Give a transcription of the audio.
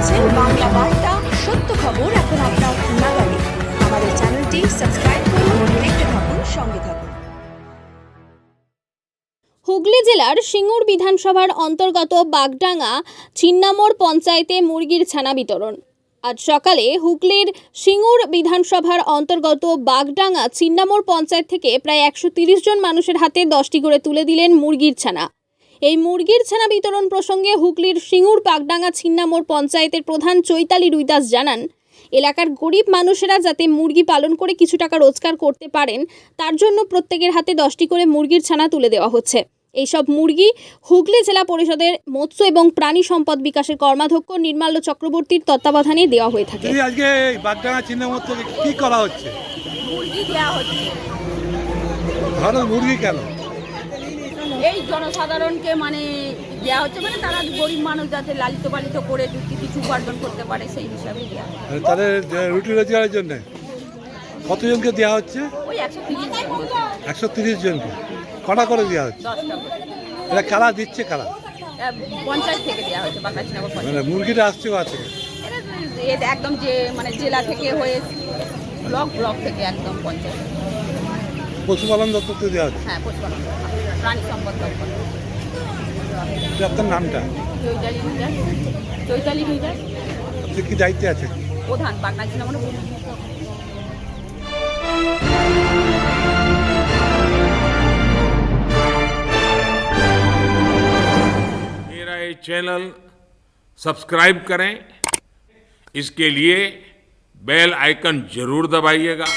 দেখছেন বাংলা বার্তা, সত্য খবর এখন আপনার নাগালে। আমাদের চ্যানেলটি সাবস্ক্রাইব করুন, দেখতে থাকুন, সঙ্গে থাকুন। হুগলি জেলার সিঙ্গুর বিধানসভার অন্তর্গত বাগডাঙ্গা চিন্নামোড় পঞ্চায়েতে মুরগির ছানা বিতরণ। আজ সকালে হুগলির সিঙ্গুর বিধানসভার অন্তর্গত বাগডাঙ্গা চিন্নামোড় পঞ্চায়েত থেকে প্রায় একশো জন মানুষের হাতে দশটি করে তুলে দিলেন মুরগির ছানা। এই মুরগির ছানা বিতরণ প্রসঙ্গে হুগলির সিঙ্গুর বাগডাঙ্গা ছিন্নামোড় পঞ্চায়েতের প্রধান চৈতালি রুইদাস জানান এলাকার গরিব মানুষেরা যাতে মুরগি পালন করে কিছু টাকা রোজগার করতে পারেন তার জন্য প্রত্যেকের হাতে দশটি করে মুরগির ছানা তুলে দেওয়া হচ্ছে। এইসব মুরগি হুগলি জেলা পরিষদের মৎস্য এবং প্রাণী সম্পদ বিকাশের কর্মাধ্যক্ষ নির্মাল্য চক্রবর্তীর তত্ত্বাবধানে দেওয়া হয়ে থাকে। আজকে বাগডাঙ্গা কি করা হচ্ছে? মুরগি দেওয়া হচ্ছে। ভারত মুরগি কেন? এই জনসাধারণকে মানে দেওয়া হচ্ছে মানে তারা গরিব মানুষ যাতে লালিত পালিত করে কিছু উপার্জন করতে পারে সেই হিসাবে দেওয়া মানে তাদের রুটি রোজগারের জন্য কতজনকে দেওয়া হচ্ছে? ওই একশো তিরিশ জনকে। কটা করে দেওয়া হচ্ছে? এটা কারা দিচ্ছে কারা? পঞ্চায়েত থেকে দেওয়া মানে মুরগিটা আসছে তো- এটা একদম যে মানে জেলা থেকে হয়ে ব্লক ব্লক থেকে একদম পঞ্চায়েত। পশুপালন দপ্তর থেকে দেওয়া হচ্ছে হ্যাঁ পশুপালন প্রাণী সম্পদ দপ্তর এটা আপনার নামটা চৈতালি মিটার চৈতালি মিটার আপনি কি দায়িত্বে আছেন প্রধান বাগনাচিনগর প্রধান मेरा ये चैनल सब्सक्राइब करें इसके लिए बेल आइकन जरूर दबाइएगा